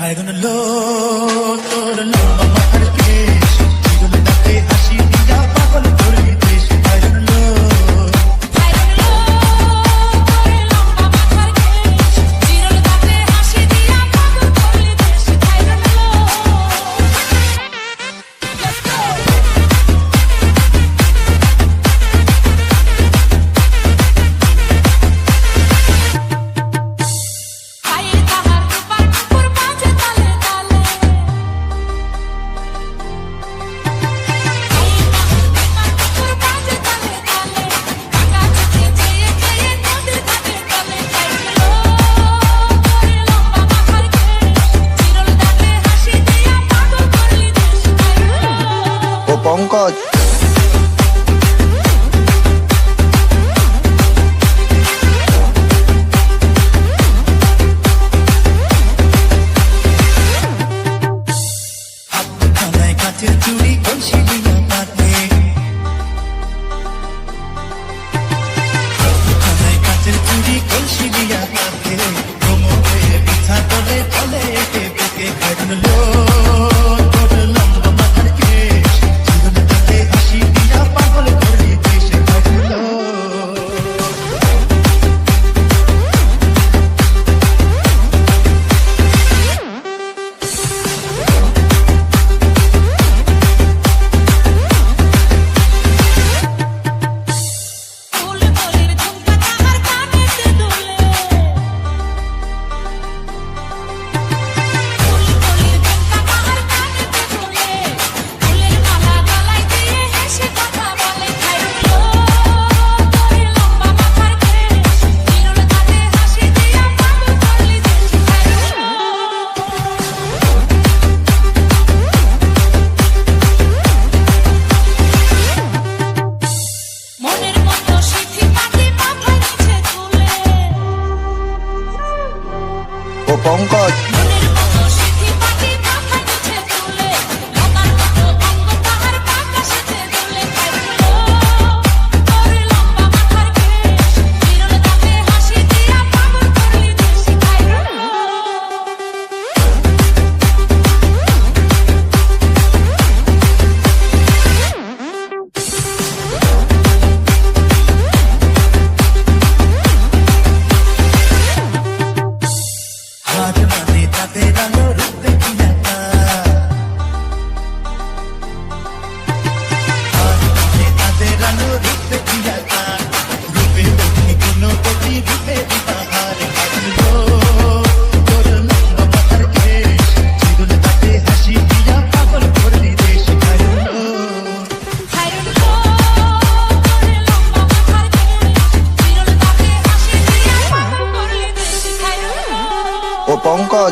I gonna love, Lord, love my heart again. 广告。Upon God. 广告